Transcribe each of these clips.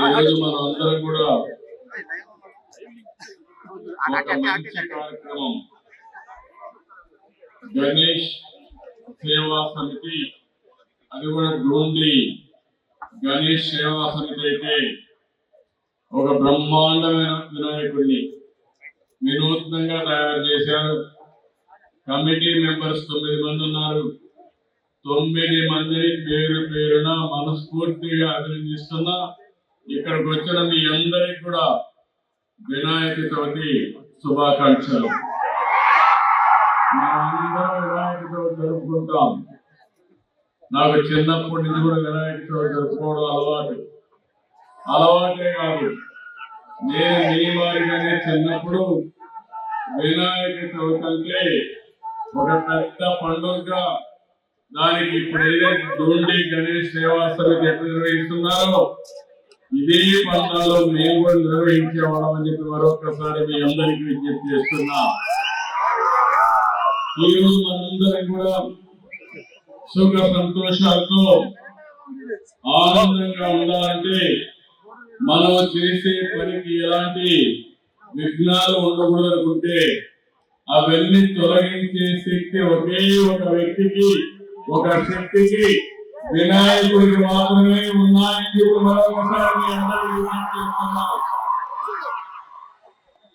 ఈరోజు మనం అందరం కూడా ఒక మంచి కార్యక్రమం గణేష్ సేవా సమితి అది కూడా గ్రూండి గణేష్ సేవా సమితి అయితే ఒక బ్రహ్మాండమైన వినాయకుడిని వినూత్నంగా తయారు చేశారు. కమిటీ మెంబర్స్ తొమ్మిది మంది ఉన్నారు. తొమ్మిది మంది పేరు పేరున మనస్ఫూర్తిగా అభినందిస్తున్నా. ఇక్కడికి వచ్చిన మీ అందరికి కూడా వినాయక చవితి శుభాకాంక్షలు. మనందరం వినాయక చవితి జరుపుకుంటాం. నాకు చిన్నప్పటి నుంచి కూడా వినాయక చవితి జరుపుకోవడం అలవాటు. అలవాటే కాదు. నేను మీ వారిగానే చిన్నప్పుడు వినాయక చవితి అంటే ఒక పెద్ద పండుగగా దానికి ఇప్పుడు ఏదైతే దోండి గణేష్ సేవా సమితి ఎట్లా నిర్వహిస్తున్నారో ఇదే పంటలో మేము కూడా నిర్వహించేవాళ్ళం అని చెప్పి మరొకసారి మీ అందరికీ విజ్ఞప్తి చేస్తున్నా. ఈరోజు మనందరం కూడా సుఖ సంతోషాలతో ఆనందంగా ఉండాలంటే మనం చేసే పనికి ఎలాంటి విఘ్నాలు ఉండకూడదు అనుకుంటే అవన్నీ తొలగించే శక్తి ఒకే ఒక వ్యక్తికి ఒక శక్తికి వినాయకుడికి మాత్రమే ఉన్నాయని చెప్పి మరొకసారి మీ అందరికీ విజ్ఞప్తి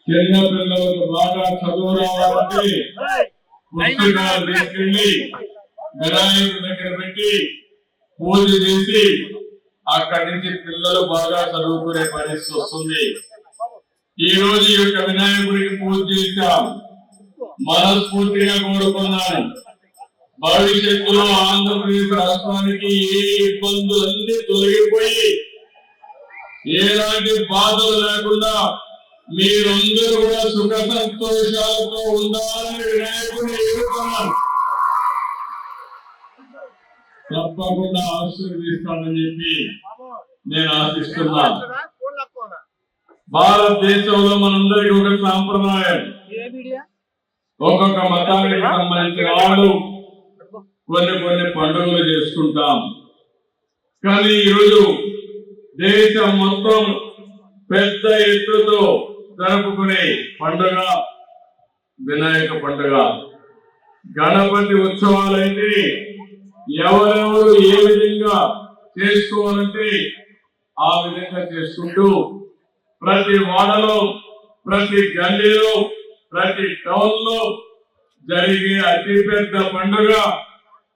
చిన్న పిల్లలకు బాగా చదువు రావాలంటే పుస్తకాలు తీసుకెళ్ళి వినాయకుడి దగ్గర పెట్టి పూజ చేసి అక్కడి నుంచి పిల్లలు బాగా చదువుకునే పరిస్థితి వస్తుంది. ఈ రోజు యొక్క వినాయకుడికి పూజ చేశాం. మనస్ఫూర్తిగా కోరుకున్నాను. భవిష్యత్తులో ఆంధ్రప్రదేశ్ రాష్ట్రానికి ఏ ఇబ్బందులన్నీ తొలగిపోయి ఎలాంటి బాధలు లేకుండా మీరందరూ కూడా సుఖ సంతోషాలతో ఉండాలని వినాయకుడిని ఎదుర్కొన్నాను తప్పకుండా ఆశీర్వదిస్తానని చెప్పి నేను ఆశిస్తున్నాను భారతదేశంలో మనందరికీ ఒక సాంప్రదాయం. ఒక్కొక్క మతానికి సంబంధించిన వాళ్ళు కొన్ని కొన్ని పండుగలు చేసుకుంటాం. కానీ ఈరోజు దేశం మొత్తం పెద్ద ఎత్తుతో జరుపుకునే పండుగ వినాయక పండుగ. గణపతి ఉత్సవాలైతే ఎవరెవరు ఏ విధంగా చేసుకోవాలంటే ఆ విధంగా చేసుకుంటూ ప్రతి వాడలో ప్రతి గల్లీలో ప్రతి టౌన్లో జరిగే అతిపెద్ద పండుగ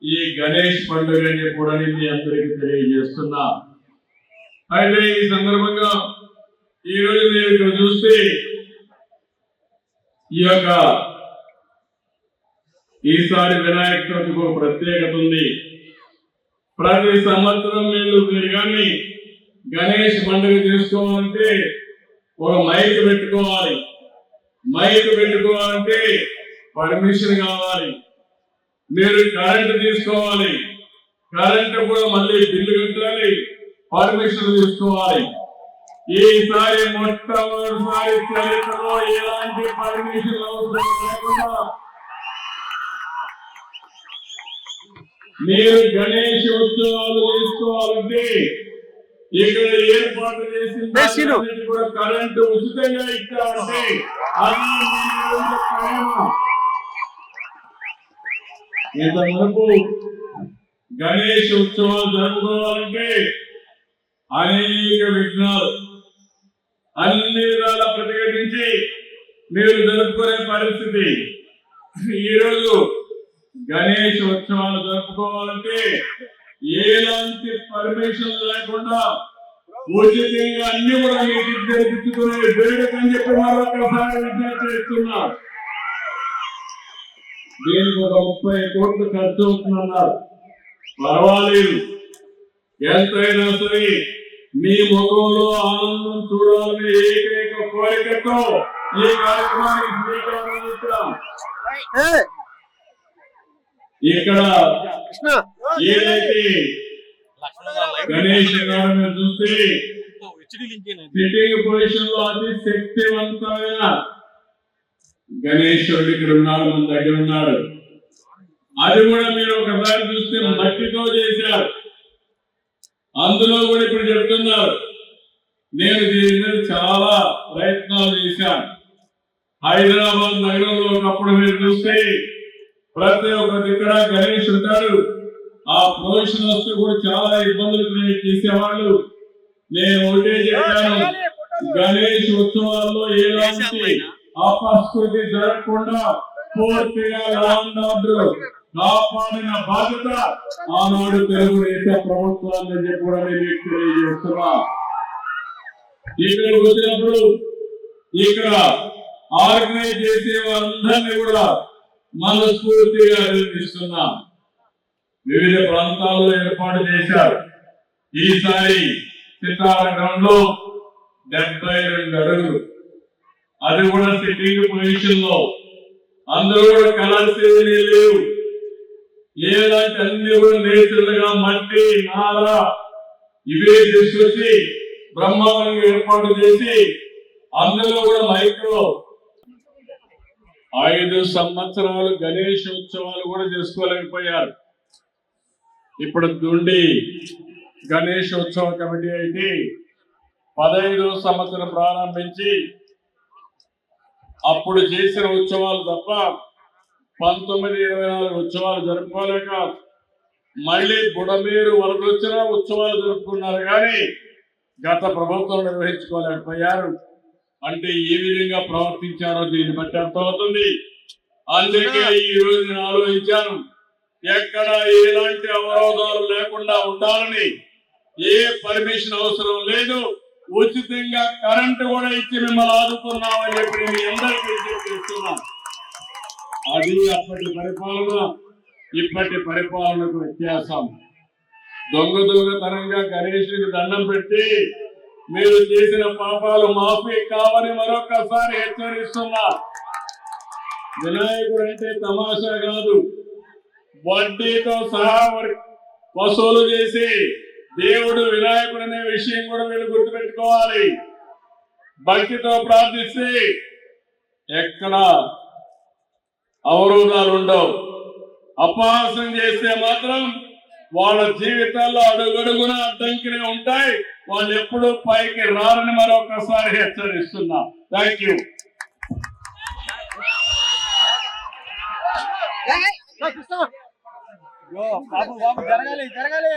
ఈ గణేష్ పండుగని కూడా నేను మీ అందరికీ తెలియజేస్తున్నా. అయితే ఈ సందర్భంగా ఈ రోజు నేను ఇక్కడ చూస్తే ఈ యొక్క ఈసారి వినాయక చవితికి ఒక ప్రత్యేకత ఉంది. ప్రతి సంవత్సరం మీరు మీరు కానీ గణేష్ పండుగ చేసుకోవాలంటే ఒక మైక్ పెట్టుకోవాలి. మైక్ పెట్టుకోవాలంటే పర్మిషన్ కావాలి. మీరు కరెంట్ తీసుకోవాలి. కరెంట్ కూడా మళ్ళీ బిల్లు కట్టాలి. పర్మిషన్ తీసుకోవాలి. ఈసారి మొట్టమొదటిసారి చరిత్రలో ఎలాంటి పర్మిషన్ అవసరం లేకుండా మీరు గణేష్ ఉత్సవాలు చేసుకోవాలంటే ఇక్కడ ఏర్పాటు చేసిన కరెంటు ఉచితంగా ఇచ్చారంటే అది ఇంతవరకు గణేష్ ఉత్సవాలు జరుపుకోవాలంటే అనేక విఘ్నాలు అన్ని విధాల ప్రతిఘటించి మీరు జరుపుకునే పరిస్థితి. ఈరోజు గణేష్ ఉత్సవాలు జరుపుకోవాలంటే ఎలాంటి పర్మిషన్ లేకుండా ఉచితంగా అన్ని కూడా మీకు జరిపించుకునే వేడుకని చెప్పి మరొకసారి విజ్ఞప్తి చేస్తున్నా దీనికి ఒక ముప్పై కోట్లు ఖర్చు అవుతుందన్నారు. పర్వాలేదు. ఎంతైనా సరే మీ ముఖంలో ఆనందం చూడాలని ఏకైక కోరికతో ఈ కార్యక్రమానికి శ్రీకారం ఇక్కడ కృష్ణ. ఏదైతే గణేష్ గారిని చూస్తే సిట్టింగ్ పొజిషన్లో అతి శక్తివంతమైన గణేశ్వరుడు ఇక్కడ ఉన్నాడు మన దగ్గర ఉన్నాడు. అది కూడా మీరు ఒకసారి చూస్తే మట్టితో చేశారు. అందులో కూడా ఇప్పుడు చెప్తున్నారు. నేను దీని మీద చాలా ప్రయత్నాలు చేశాను. హైదరాబాద్ నగరంలో ఒకప్పుడు మీరు చూస్తే ప్రతి ఒక్క దగ్గర గణేష్ ఉంటారు ఆ ప్రొఫెషన్ వస్తే కూడా చాలా ఇబ్బందులు క్రియేట్ చేసేవాళ్ళు. నేను ఒకటే చెప్పాను. గణేష్ ఉత్సవాల్లో ఏదో అపస్కృతి జరగకుండా పూర్తిగా లాండ్ ఆర్డర్ కాపాడిన బాధ్యత ఆనాడు తెలుగుదేశం ప్రభుత్వాన్ని చెప్పి కూడా నేను మీకు తెలియజేస్తున్నా. ఇక్కడికి వచ్చినప్పుడు ఇక్కడ ఆర్గనైజ్ చేసే వారందరినీ కూడా మనస్ఫూర్తిగా అభినందిస్తున్నా. వివిధ ప్రాంతాల్లో ఏర్పాటు చేశారు. ఈసారి సితార గ్రౌండ్లో డెబ్బై రెండు అడుగులు అది కూడా సిట్టింగ్ పొజిషన్లో. అందరూ కూడా కలర్స్ లేవు. ఏదంటే అన్ని కూడా నేచురల్గా మట్టి నార. ఇవే తీసుకొచ్చి బ్రహ్మాండంగా ఏర్పాటు చేసి అందులో కూడా మైక్రో. ఐదు సంవత్సరాలు గణేష్ ఉత్సవాలు కూడా చేసుకోలేకపోయారు. ఇప్పుడు దుండి గణేష్ ఉత్సవ కమిటీ అయితే పదహైదు సంవత్సరం ప్రారంభించి అప్పుడు చేసిన ఉత్సవాలు తప్ప పంతొమ్మిది ఇరవై నాలుగు ఉత్సవాలు జరుపుకోలేక మళ్ళీ బుడమేరు వరద వచ్చినా ఉత్సవాలు జరుపుకున్నారు కానీ గత ప్రభుత్వం నిర్వహించుకోలేకపోయారు. అంటే ఏ విధంగా ప్రవర్తించారో దీన్ని బట్టి అర్థమవుతుంది. అందుకే ఈ రోజు నేను ఆలోచించాను ఎక్కడ ఎలాంటి అవరోధాలు లేకుండా ఉండాలని. ఏ పర్మిషన్ అవసరం లేదు ఉచితంగా కరెంటు కూడా ఇచ్చి మిమ్మల్ని ఆదుకున్నామని చెప్పి మీ అందరికీ విజ్ఞప్తి అది అప్పటి పరిపాలన ఇప్పటి పరిపాలనకు వ్యత్యాసం. దొంగ దొంగతనంగా గణేషుడికి దండం పెట్టి మీరు చేసిన పాపాలు మాఫీ కావని మరొకసారి హెచ్చరిస్తున్నా. వినాయకుడు అంటే తమాషా కాదు. వడ్డీతో సహా వసూలు చేసి దేవుడు వినాయకుడు అనే విషయం కూడా వీళ్ళు గుర్తుపెట్టుకోవాలి భక్తితో ప్రార్థిస్తే ఎక్కడ అవరోధాలు ఉండవు అపహాసం చేస్తే మాత్రం వాళ్ళ జీవితాల్లో అడుగడుగున అడ్డంకినే ఉంటాయి వాళ్ళు ఎప్పుడూ పైకి రారని మరొకసారి హెచ్చరిస్తున్నా థ్యాంక్ యూ జరగాలి జరగాలి